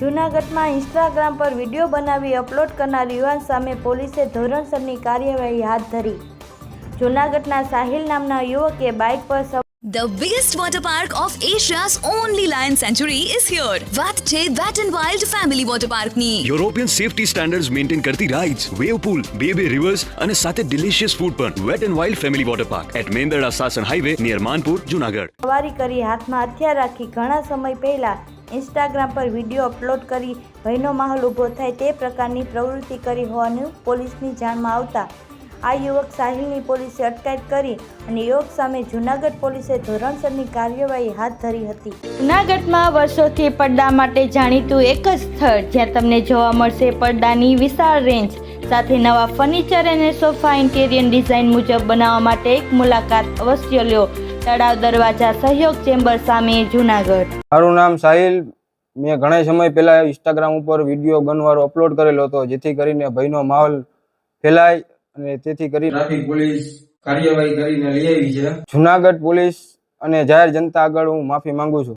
જૂનાગઢમાં ઇન્સ્ટાગ્રામ પર વીડિયો બનાવી અપલોડ કરનાર યુવાન સામે પોલીસે ધોરણસરની કાર્યવાહી હાથ ધરી જૂનાગઢના સાહિલ નામના યુવકે બાઇક પર સવારી The biggest water park of Asia's only lion sanctuary is here. વાત છે Wet n Wild Family Water Park ની. યુરોપિયન સેફટી સ્ટાન્ડર્ડ્સ મેન્ટેન કરતી રાઇડ્સ વેવ પૂલ બે બે રિવર્સ અને સાથે ડિલિશિયસ ફૂડ પણ wet and wild family water park at Mendarda Sasan highway near Manpur Junagadh કરી હાથમાં હથિયાર રાખી ઘણા સમય પહેલા ઇન્સ્ટાગ્રામ પર વીડિયો અપલોડ કરી ભયનો માહોલ ઊભો થાય તે પ્રકારની પ્રવૃત્તિ કરી હોવાનું પોલીસની જાણમાં આવતા. આ યુવક સાહિલની પોલીસે અટકાયત કરી અને યુવક સામે જૂનાગઢ પોલીસે ધોરણસરની કાર્યવાહી હાથ ધરી હતી. જૂનાગઢમાં વર્ષોથી પડદા માટે જાણીતું એક જ સ્થળ જ્યાં તમને જોવા મળશે પડદાની વિશાળ રેન્જ સાથે નવા ફર્નિચર અને સોફા ઇન્ટેરિયર ડિઝાઇન મુજબ બનાવવા માટે એક મુલાકાત અવશ્ય લ્યો તળાવ દરવાજા સહયોગ ચેમ્બર સામે જુનાગઢ. મારું નામ સાહિલ. મેં ઘણા સમય પહેલા ઇન્સ્ટાગ્રામ ઉપર વીડિયો ગનવારો અપલોડ કરેલો હતો જેથી કરીને ભયનો માહોલ ફેલાય અને તેથી કરી ટ્રાફિક પોલીસ કાર્યવાહી કરીને લઈ આવી છે. જુનાગઢ પોલીસ અને જાહેર જનતા આગળ હું માફી માંગુ છું.